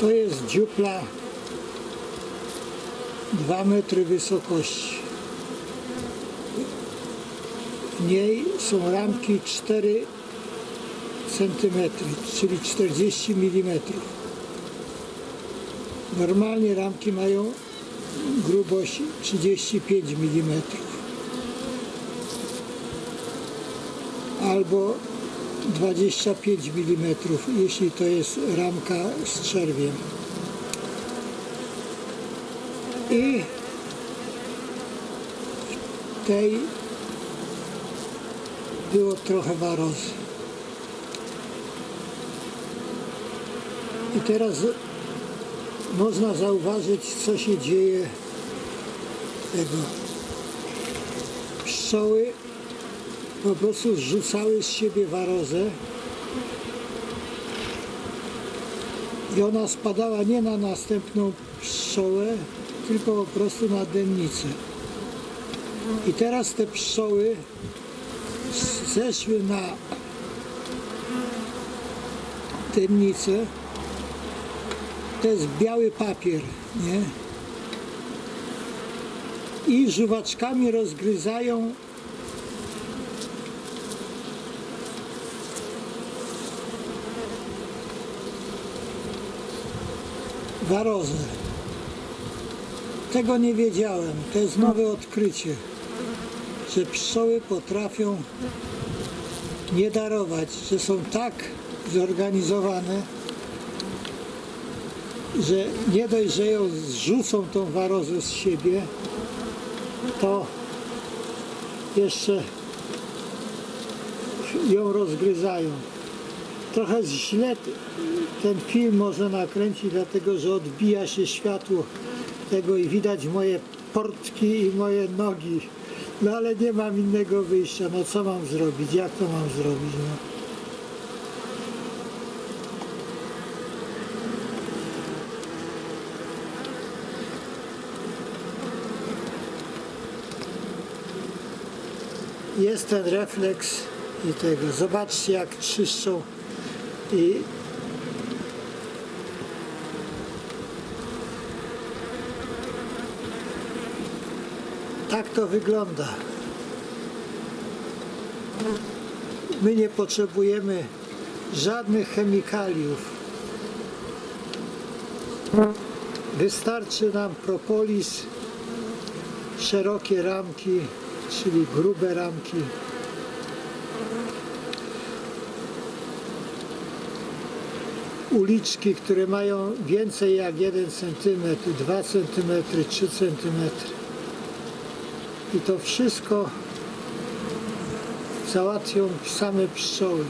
To jest dziupla 2 metry wysokości. W niej są ramki 4 centymetry, czyli 40 mm. Normalnie ramki mają grubość 35 mm. Albo 25 mm, jeśli to jest ramka z czerwiem. I w tej było trochę warozy. I teraz można zauważyć, co się dzieje tego. Pszczoły po prostu zrzucały z siebie warozę i ona spadała nie na następną pszczołę, tylko po prostu na dennicę. I teraz te pszczoły zeszły na dennicę. To jest biały papier, nie? I żuwaczkami rozgryzają warozę. Tego nie wiedziałem. To jest nowe odkrycie, że pszczoły potrafią nie darować, że są tak zorganizowane, że nie dość, że ją zrzucą tą warozę z siebie, to jeszcze ją rozgryzają. Trochę źle ten film można nakręcić, dlatego że odbija się światło tego i widać moje portki i moje nogi. No ale nie mam innego wyjścia. No co mam zrobić? Jak to mam zrobić? No. Jest ten refleks i tego. Zobaczcie jak czyszczą i tak to wygląda. My nie potrzebujemy żadnych chemikaliów. Wystarczy nam propolis, szerokie ramki, czyli grube ramki. Uliczki, które mają więcej jak 1 cm, 2 cm, 3 cm. I to wszystko załatwią same pszczoły.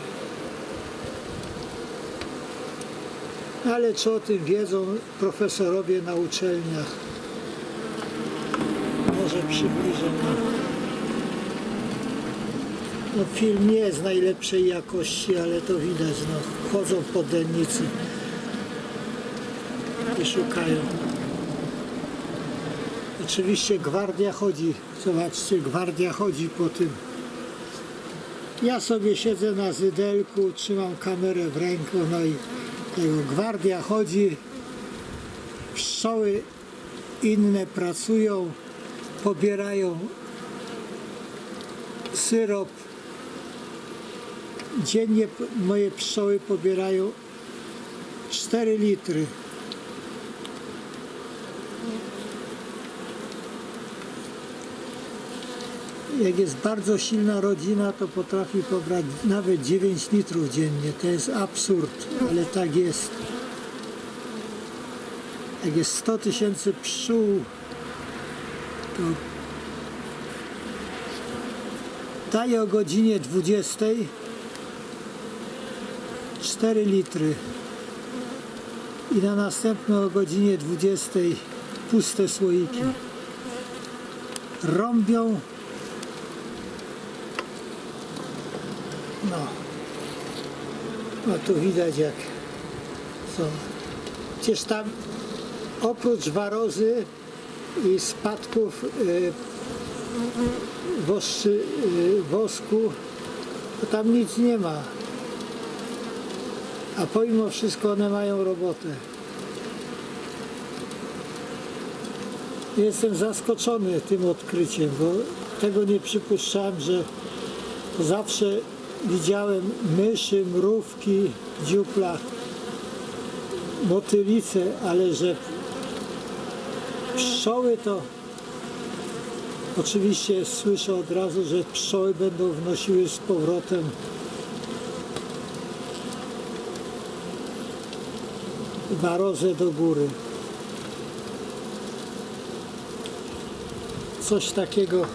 Ale co o tym wiedzą profesorowie na uczelniach? Może przybliżę. No. Film nie jest najlepszej jakości, ale to widać. No. Chodzą po dennicy i szukają. Oczywiście gwardia chodzi. Zobaczcie, gwardia chodzi po tym. Ja sobie siedzę na zydelku, trzymam kamerę w ręku, no i tego gwardia chodzi. Pszczoły inne pracują, pobierają syrop. Dziennie moje pszczoły pobierają 4 litry. Jak jest bardzo silna rodzina, to potrafi pobrać nawet 9 litrów dziennie. To jest absurd, ale tak jest. Jak jest 100 tysięcy pszczół, to daje o godzinie 20 4 litry i na następną o godzinie 20 puste słoiki. Rąbią No. No tu widać jak są. Przecież tam oprócz warozy i spadków y, y, wosku, to tam nic nie ma a pomimo wszystko one mają robotę. Jestem zaskoczony tym odkryciem, bo tego nie przypuszczałem, że zawsze widziałem myszy, mrówki, dziupla, motylice, ale że pszczoły to oczywiście słyszę od razu, że pszczoły będą wnosiły z powrotem barozę do góry. Coś takiego.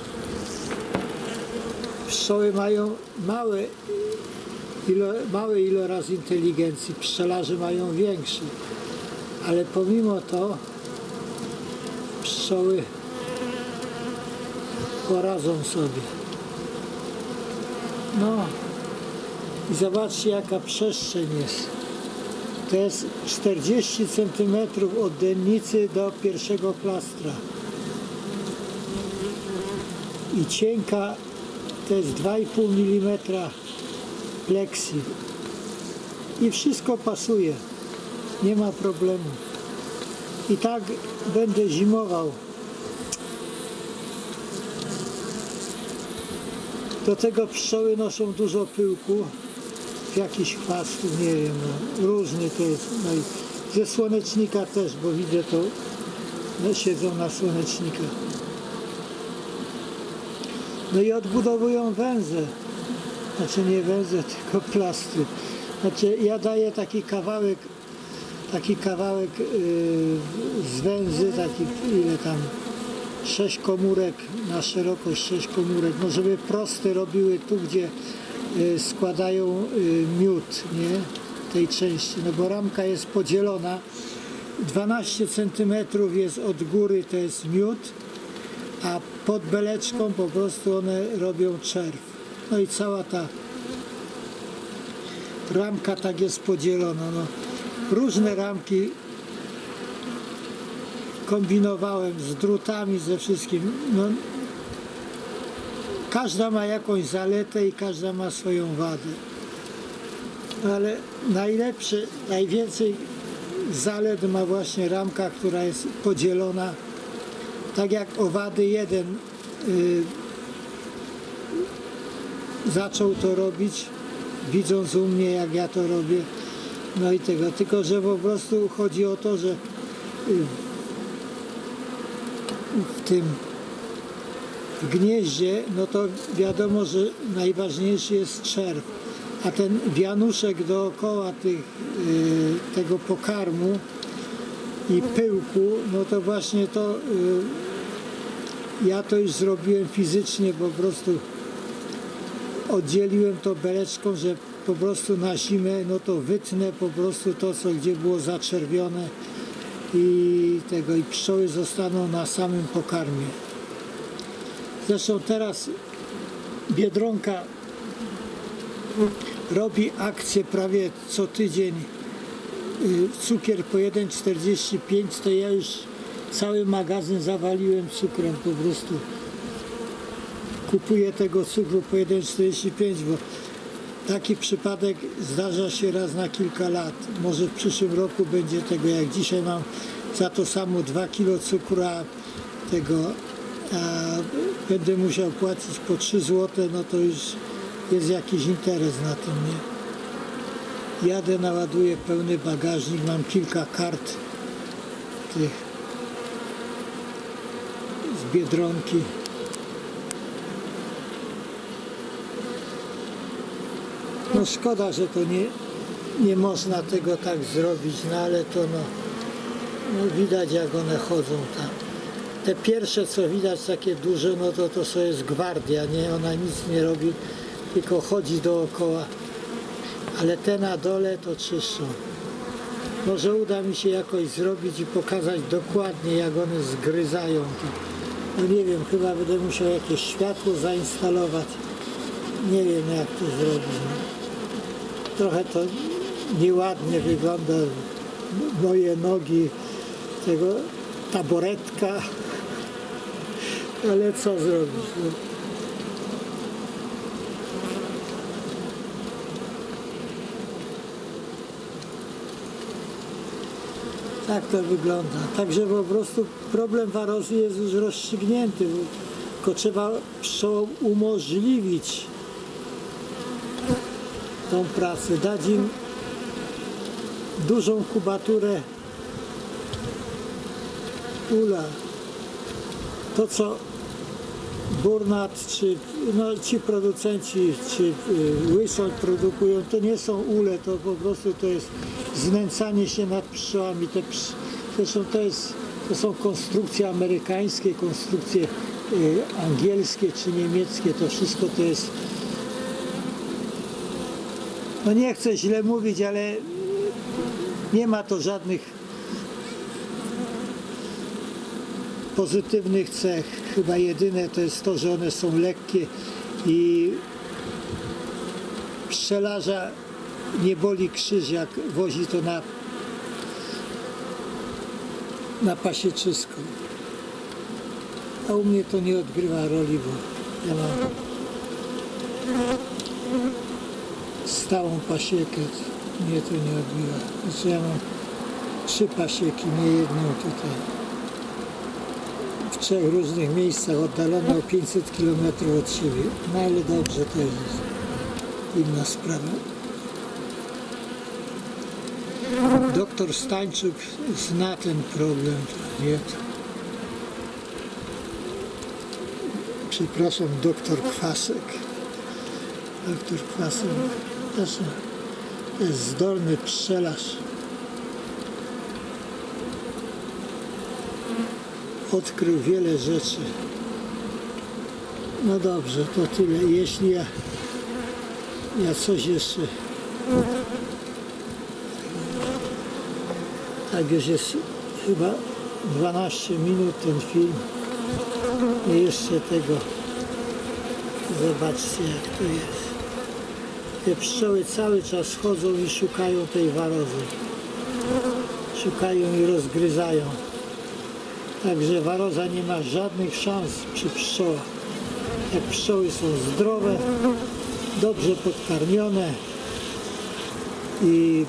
Pszczoły mają małe, ilo, mały iloraz inteligencji, pszczelarze mają większy. Ale pomimo to pszczoły poradzą sobie. No i zobaczcie jaka przestrzeń jest. To jest 40 cm od dennicy do pierwszego plastra. I cienka to jest 2,5 mm pleksji. I wszystko pasuje. Nie ma problemu. I tak będę zimował. Do tego pszczoły noszą dużo pyłku, jakiś chwastów, nie wiem, no, różny to jest. No i ze słonecznika też, bo widzę to, no, siedzą na słonecznikach. No i odbudowują węże. Znaczy nie węże, tylko plastry. Znaczy ja daję taki kawałek, taki kawałek yy, z węzy, taki ile tam, sześć komórek na szerokość, sześć komórek, no żeby proste robiły tu, gdzie składają y, miód, nie? Tej części, no bo ramka jest podzielona. 12 cm jest od góry, to jest miód, a pod beleczką po prostu one robią czerw. No i cała ta ramka tak jest podzielona. No. Różne ramki kombinowałem z drutami, ze wszystkim. No, każda ma jakąś zaletę i każda ma swoją wadę. Ale najlepsze, najwięcej zalet ma właśnie ramka, która jest podzielona. Tak jak owady jeden y, zaczął to robić, widząc u mnie jak ja to robię, no i tego, tylko że po prostu chodzi o to, że y, w tym w gnieździe, no to wiadomo, że najważniejszy jest czerw, a ten wianuszek dookoła tych, y, tego pokarmu i pyłku, no to właśnie to y, ja to już zrobiłem fizycznie, po prostu oddzieliłem to beleczką, że po prostu na zimę, no to wytnę po prostu to, co gdzie było zaczerwione i tego i pszczoły zostaną na samym pokarmie. Zresztą teraz Biedronka robi akcję prawie co tydzień. Y, Cukier po 1,45 to ja już cały magazyn zawaliłem cukrem po prostu. Kupuję tego cukru po 1,45, bo taki przypadek zdarza się raz na kilka lat. Może w przyszłym roku będzie tego, jak dzisiaj mam za to samo 2 kg cukru, a tego a będę musiał płacić po 3 zł, no to już jest jakiś interes na tym, nie? Jadę, naładuję pełny bagażnik, mam kilka kart tych z Biedronki. No szkoda, że to nie, nie można tego tak zrobić, no ale to no, no widać jak one chodzą tam. Te pierwsze co widać takie duże, no to to co jest gwardia, nie? Ona nic nie robi, tylko chodzi dookoła. Ale te na dole to czyszczą. Może uda mi się jakoś zrobić i pokazać dokładnie jak one zgryzają to. No nie wiem, chyba będę musiał jakieś światło zainstalować. Nie wiem jak to zrobić. Trochę to nieładnie wygląda. Moje nogi, tego taboretka. Ale co zrobić? No. Tak to wygląda. Także po prostu problem warozy jest już rozstrzygnięty, tylko trzeba umożliwić tą pracę, dać im dużą kubaturę ula. To co Burnat czy no, ci producenci czy y, Łysoń produkują, to nie są ule, to po prostu to jest znęcanie się nad pszczołami. Te psz... Zresztą to, jest, to są konstrukcje amerykańskie, konstrukcje y, angielskie czy niemieckie, to wszystko to jest no nie chcę źle mówić, ale nie ma to żadnych pozytywnych cech. Chyba jedyne to jest to, że one są lekkie i pszczelarza nie boli krzyż, jak wozi to na, na pasieczysko. A u mnie to nie odgrywa roli, bo ja mam stałą pasiekę. Mnie to nie odbiła. Znaczy ja mam trzy pasieki, nie jedną tutaj trzech różnych miejscach oddalone o 500 km od siebie. No ale dobrze, to jest inna sprawa. Doktor Stańczuk zna ten problem, wie. Przepraszam, doktor Kwasek. Doktor Kwasek też jest zdolny pszczelarz. Odkrył wiele rzeczy. No dobrze, to tyle. Jeśli ja, ja coś jeszcze. Tak już jest chyba 12 minut ten film. I jeszcze tego. Zobaczcie jak to jest. Te pszczoły cały czas chodzą i szukają tej warozy. Szukają i rozgryzają. Także waroza nie ma żadnych szans przy pszczołach. Jak pszczoły są zdrowe, dobrze podkarmione i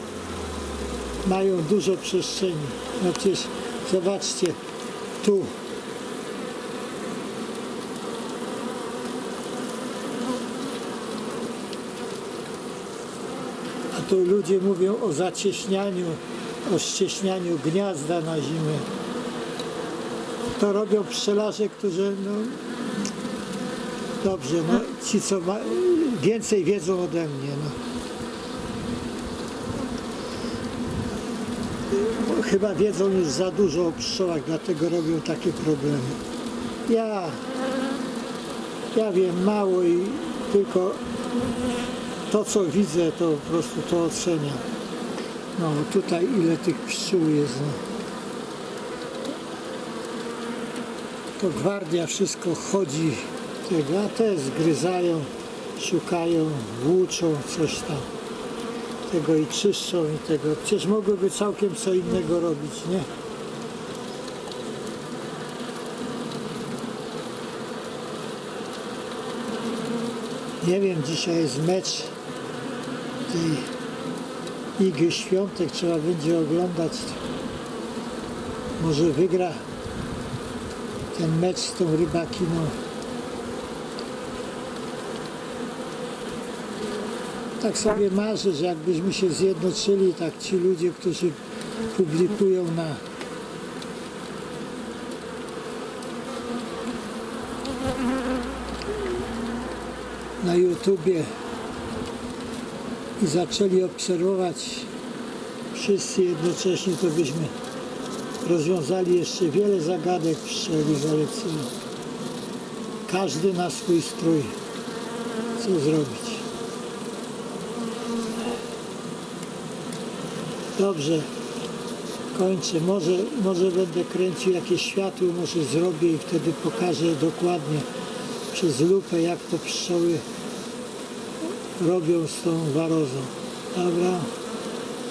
mają dużo przestrzeni. No przecież zobaczcie, tu A tu ludzie mówią o zacieśnianiu, o ścieśnianiu gniazda na zimę to robią pszczelarze, którzy no, dobrze, no, ci co ma, więcej wiedzą ode mnie. No. Chyba wiedzą już za dużo o pszczołach, dlatego robią takie problemy. Ja, ja wiem mało i tylko to co widzę, to po prostu to oceniam. No tutaj ile tych pszczół jest. No. To gwardia wszystko chodzi, tego, a te zgryzają, szukają, włóczą coś tam. Tego i czyszczą i tego. Przecież mogłyby całkiem co innego robić, nie? Nie wiem, dzisiaj jest mecz tej Igi Świątek, trzeba będzie oglądać. Może wygra ten mecz z tą rybakiną. Tak sobie marzę, że jakbyśmy się zjednoczyli, tak ci ludzie, którzy publikują na na YouTubie i zaczęli obserwować wszyscy jednocześnie, to byśmy rozwiązali jeszcze wiele zagadek pszczeli zaleceń. Każdy na swój strój. Co zrobić? Dobrze, kończę. Może, może będę kręcił jakieś światło, może zrobię i wtedy pokażę dokładnie przez lupę, jak to pszczoły robią z tą warozą. Dobra?